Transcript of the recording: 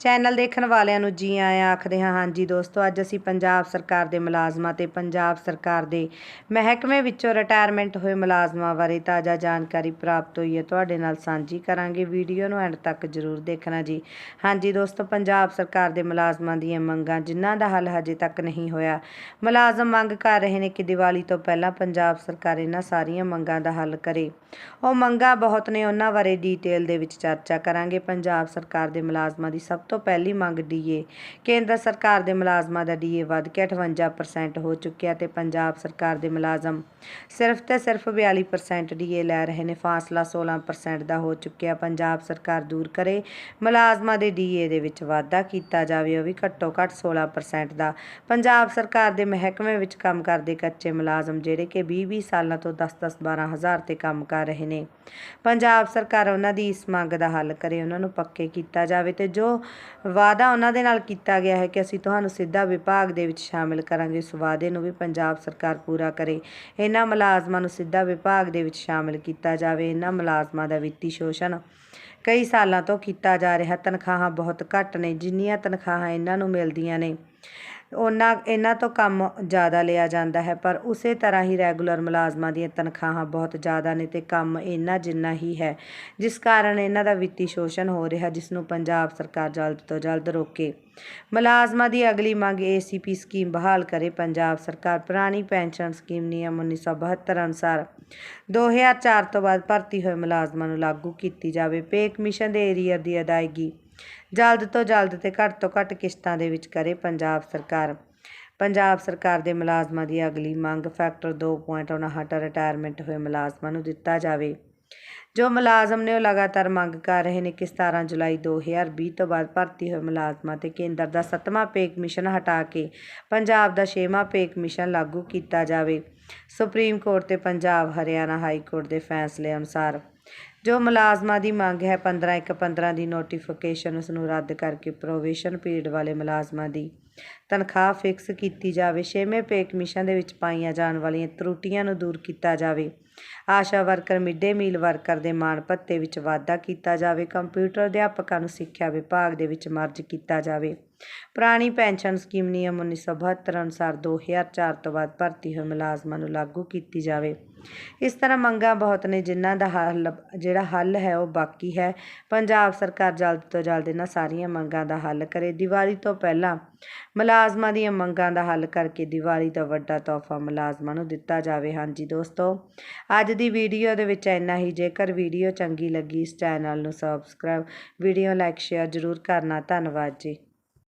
Channel ਦੇਖਣ ਵਾਲਿਆਂ ਨੂੰ ਜੀ ਆਇਆਂ ਆਖਦੇ ਹਾਂ, ਹਾਂਜੀ ਦੋਸਤੋ, ਅੱਜ ਅਸੀਂ ਪੰਜਾਬ ਸਰਕਾਰ ਦੇ ਮੁਲਾਜ਼ਮਾਂ ਤੇ ਪੰਜਾਬ ਸਰਕਾਰ ਦੇ ਮਹਿਕਮੇ ਵਿੱਚੋਂ ਰਿਟਾਇਰਮੈਂਟ ਹੋਏ ਮੁਲਾਜ਼ਮਾਂ ਬਾਰੇ ਤਾਜ਼ਾ ਜਾਣਕਾਰੀ ਪ੍ਰਾਪਤ ਹੋਈ ਹੈ। ਤੁਹਾਡੇ ਨਾਲ ਸਾਂਝੀ ਕਰਾਂਗੇ, ਵੀਡੀਓ ਨੂੰ ਐਂਡ ਤੱਕ ਜ਼ਰੂਰ ਦੇਖਣਾ ਜੀ। ਹਾਂਜੀ ਦੋਸਤੋ, ਪੰਜਾਬ ਸਰਕਾਰ ਦੇ ਮੁਲਾਜ਼ਮਾਂ ਦੀਆਂ ਮੰਗਾਂ ਜਿਨ੍ਹਾਂ ਦਾ ਹੱਲ ਹਜੇ ਤੱਕ ਨਹੀਂ ਹੋਇਆ। ਮੁਲਾਜ਼ਮ ਮੰਗ ਕਰ ਰਹੇ ਨੇ ਕਿ ਦੀਵਾਲੀ ਤੋਂ ਪਹਿਲਾਂ ਪੰਜਾਬ ਸਰਕਾਰ ਇਹਨਾਂ ਸਾਰੀਆਂ ਮੰਗਾਂ ਦਾ ਹੱਲ ਕਰੇ। ਉਹ ਮੰਗਾਂ ਬਹੁਤ ਨੇ, ਉਹਨਾਂ ਬਾਰੇ ਡੀਟੇਲ ਦੇ ਵਿੱਚ ਚਰਚਾ ਕਰਾਂਗੇ। ਪੰਜਾਬ ਸਰਕਾਰ ਦੇ ਮੁਲਾਜ਼ਮਾਂ ਦੀ ਸਭ ਤੋਂ ਪਹਿਲੀ ਮੰਗ ਡੀਏ ਕੇਂਦਰ ਸਰਕਾਰ ਦੇ ਮੁਲਾਜ਼ਮਾਂ ਦਾ ਡੀਏ ਵੱਧ ਕੇ 58% ਹੋ ਚੁੱਕਿਆ ਤੇ ਪੰਜਾਬ ਸਰਕਾਰ ਦੇ ਮੁਲਾਜ਼ਮ ਸਿਰਫ ਤੇ ਸਿਰਫ 42% ਡੀਏ ਲੈ ਰਹੇ ਨੇ। ਫਾਸਲਾ 16% ਦਾ ਹੋ ਚੁੱਕਿਆ। ਪੰਜਾਬ ਸਰਕਾਰ ਦੂਰ ਕਰੇ, ਮੁਲਾਜ਼ਮਾਂ ਦੇ ਡੀਏ ਦੇ ਵਿੱਚ ਵਾਧਾ ਕੀਤਾ ਜਾਵੇ, ਉਹ ਵੀ ਘੱਟੋ ਘੱਟ 16% ਦਾ। ਪੰਜਾਬ ਸਰਕਾਰ ਦੇ ਮਹਿਕਮੇ ਵਿੱਚ ਕੰਮ ਕਰਦੇ ਕੱਚੇ ਮੁਲਾਜ਼ਮ ਜਿਹੜੇ ਕਿ 20-20 ਸਾਲਾਂ ਤੋਂ 10-10 12000 ਤੇ ਕੰਮ ਕਰ ਰਹੇ ਨੇ। ਪੰਜਾਬ ਸਰਕਾਰ ਉਹਨਾਂ ਦੀ ਇਸ ਮੰਗ ਦਾ ਹੱਲ ਕਰੇ, ਉਹਨਾਂ ਨੂੰ ਪੱਕੇ ਕੀਤਾ ਜਾਵੇ ਤੇ ਜੋ ਵਾਅਦਾ ਉਹਨਾਂ ਦੇ ਨਾਲ ਕੀਤਾ ਗਿਆ ਹੈ ਕਿ ਅਸੀਂ ਤੁਹਾਨੂੰ ਸਿੱਧਾ ਵਿਭਾਗ ਦੇ ਵਿੱਚ ਸ਼ਾਮਿਲ ਕਰਾਂਗੇ। ਉਸ ਵਾਅਦੇ ਨੂੰ ਵੀ ਪੰਜਾਬ ਸਰਕਾਰ ਪੂਰਾ ਕਰੇ। ਇਹਨਾਂ ਮੁਲਾਜ਼ਮਾਂ ਨੂੰ ਸਿੱਧਾ ਵਿਭਾਗ ਦੇ ਵਿੱਚ ਸ਼ਾਮਿਲ ਕੀਤਾ ਜਾਵੇ। ਇਹਨਾਂ ਮੁਲਾਜ਼ਮਾਂ ਦਾ ਵਿੱਤੀ ਸ਼ੋਸ਼ਣ ਕਈ ਸਾਲਾਂ ਤੋਂ ਕੀਤਾ ਜਾ ਰਿਹਾ। ਤਨਖਾਹਾਂ ਬਹੁਤ ਘੱਟ ਨੇ। ਜਿੰਨੀਆਂ ਤਨਖਾਹਾਂ ਇਹਨਾਂ ਨੂੰ ਮਿਲਦੀਆਂ ਨੇ ਉਹਨਾਂ ਇਹਨਾਂ ਤੋਂ ਕੰਮ ਜ਼ਿਆਦਾ ਲਿਆ ਜਾਂਦਾ ਹੈ, ਪਰ ਉਸੇ ਤਰ੍ਹਾਂ ਹੀ ਰੈਗੂਲਰ ਮੁਲਾਜ਼ਮਾਂ ਦੀਆਂ ਤਨਖਾਹਾਂ ਬਹੁਤ ਜ਼ਿਆਦਾ ਨੇ ਅਤੇ ਕੰਮ ਇਹਨਾਂ ਜਿੰਨਾ ਹੀ ਹੈ, ਜਿਸ ਕਾਰਨ ਇਹਨਾਂ ਦਾ ਵਿੱਤੀ ਸ਼ੋਸ਼ਣ ਹੋ ਰਿਹਾ ਜਿਸ ਨੂੰ ਪੰਜਾਬ ਸਰਕਾਰ ਜਲਦ ਤੋਂ ਜਲਦ ਰੋਕੇ। ਮੁਲਾਜ਼ਮਾਂ ਦੀ ਅਗਲੀ ਮੰਗ ਏਸੀਪੀ ਸਕੀਮ ਬਹਾਲ ਕਰੇ। ਪੰਜਾਬ ਸਰਕਾਰ ਪੁਰਾਣੀ ਪੈਨਸ਼ਨ ਸਕੀਮ ਨਿਯਮ 1972 ਅਨੁਸਾਰ 2004 ਤੋਂ ਬਾਅਦ ਭਰਤੀ ਹੋਏ ਮੁਲਾਜ਼ਮਾਂ ਨੂੰ ਲਾਗੂ ਕੀਤੀ ਜਾਵੇ। ਪੇ ਕਮਿਸ਼ਨ ਦੇ ਏਰੀਅਰ ਦੀ ਅਦਾਇਗੀ ਜਲਦ ਤੋਂ ਜਲਦ ਤੇ ਘੱਟ ਤੋਂ ਘੱਟ ਕਿਸ਼ਤਾਂ ਦੇ ਵਿੱਚ ਕਰੇ ਪੰਜਾਬ ਸਰਕਾਰ। ਪੰਜਾਬ ਸਰਕਾਰ ਦੇ ਮੁਲਾਜ਼ਮਾਂ ਦੀ ਅਗਲੀ ਮੰਗ ਫੈਕਟਰ 2.59 ਰਿਟਾਇਰਮੈਂਟ ਹੋਏ ਮੁਲਾਜ਼ਮਾਂ ਨੂੰ ਦਿੱਤਾ ਜਾਵੇ। ਜੋ ਮੁਲਾਜ਼ਮ ਨੇ ਉਹ ਲਗਾਤਾਰ ਮੰਗ ਕਰ ਰਹੇ ਨੇ ਕਿ 17 ਜੁਲਾਈ 2020 ਤੋਂ ਬਾਅਦ ਭਰਤੀ ਹੋਏ ਮੁਲਾਜ਼ਮਾਂ ਤੇ ਕੇਂਦਰ ਦਾ 7ਵਾਂ ਪੇ ਕਮਿਸ਼ਨ ਹਟਾ ਕੇ ਪੰਜਾਬ ਦਾ 6ਵਾਂ ਪੇ ਕਮਿਸ਼ਨ ਲਾਗੂ ਕੀਤਾ ਜਾਵੇ। ਸੁਪਰੀਮ ਕੋਰਟ ਤੇ ਪੰਜਾਬ ਹਰਿਆਣਾ ਹਾਈ ਕੋਰਟ ਦੇ ਫੈਸਲੇ ਅਨੁਸਾਰ ਜੋ ਮੁਲਾਜ਼ਮਾਂ ਦੀ ਮੰਗ ਹੈ 15 ਇੱਕ 15 ਦੀ ਨੋਟੀਫਿਕੇਸ਼ਨ ਉਸ ਨੂੰ ਰੱਦ ਕਰਕੇ ਪ੍ਰੋਵੇਸ਼ਨ ਪੀਰੀਅਡ ਵਾਲੇ ਮੁਲਾਜ਼ਮਾਂ ਦੀ। ਤਨਖਾਹ ਫਿਕਸ ਕੀਤੀ ਜਾਵੇ, ਛੇਵੇਂ ਪੇ ਕਮਿਸ਼ਨ ਦੇ ਵਿੱਚ ਪਾਈਆਂ ਜਾਣ ਵਾਲੀਆਂ ਤਰੁੱਟੀਆਂ ਨੂੰ ਦੂਰ ਕੀਤਾ ਜਾਵੇ। ASHA worker mid day meal worker ਦੇ ਮਾਣ ਭੱਤੇ ਵਿੱਚ ਵਾਧਾ ਕੀਤਾ ਜਾਵੇ, ਕੰਪਿਊਟਰ ਅਧਿਆਪਕਾਂ ਨੂੰ ਸਿੱਖਿਆ ਵਿਭਾਗ ਦੇ ਵਿੱਚ ਮਰਜ ਕੀਤਾ ਜਾਵੇ। ਪੁਰਾਣੀ ਪੈਨਸ਼ਨ ਸਕੀਮ ਨਿਯਮ 1972 ਅਨੁਸਾਰ 2004 ਤੋਂ ਬਾਅਦ ਭਰਤੀ ਹੋਏ ਮੁਲਾਜ਼ਮਾਂ ਨੂੰ ਲਾਗੂ ਕੀਤੀ ਜਾਵੇ। ਇਸ ਤਰ੍ਹਾਂ ਮੰਗਾਂ ਬਹੁਤ ਨੇ, ਜਿਨ੍ਹਾਂ ਦਾ ਹੱਲ, ਜਿਹੜਾ ਹੱਲ ਹੈ ਉਹ ਬਾਕੀ ਹੈ। ਪੰਜਾਬ ਸਰਕਾਰ ਜਲਦ ਤੋਂ ਜਲਦ ਇਹਨਾਂ ਸਾਰੀਆਂ ਮੰਗਾਂ ਦਾ ਹੱਲ ਕਰੇ। ਦੀਵਾਲੀ ਤੋਂ ਪਹਿਲਾਂ ਮੁਲਾਜ਼ਮਾਂ ਦੀਆਂ ਮੰਗਾਂ ਦਾ ਹੱਲ ਕਰਕੇ ਦੀਵਾਲੀ ਦਾ ਵੱਡਾ ਤੋਹਫਾ ਮੁਲਾਜ਼ਮਾਂ ਨੂੰ ਦਿੱਤਾ ਜਾਵੇ। ਹਾਂਜੀ ਦੋਸਤੋ, ਅੱਜ ਦੀ ਵੀਡੀਓ ਦੇ ਵਿੱਚ ਇੰਨਾ ਹੀ। ਜੇਕਰ ਵੀਡੀਓ ਚੰਗੀ ਲੱਗੀ, ਇਸ ਚੈਨਲ ਨੂੰ ਸਬਸਕ੍ਰਾਈਬ ਵੀਡੀਓ ਲਾਈਕ ਸ਼ੇਅਰ ਜ਼ਰੂਰ ਕਰਨਾ। ਧੰਨਵਾਦ ਜੀ।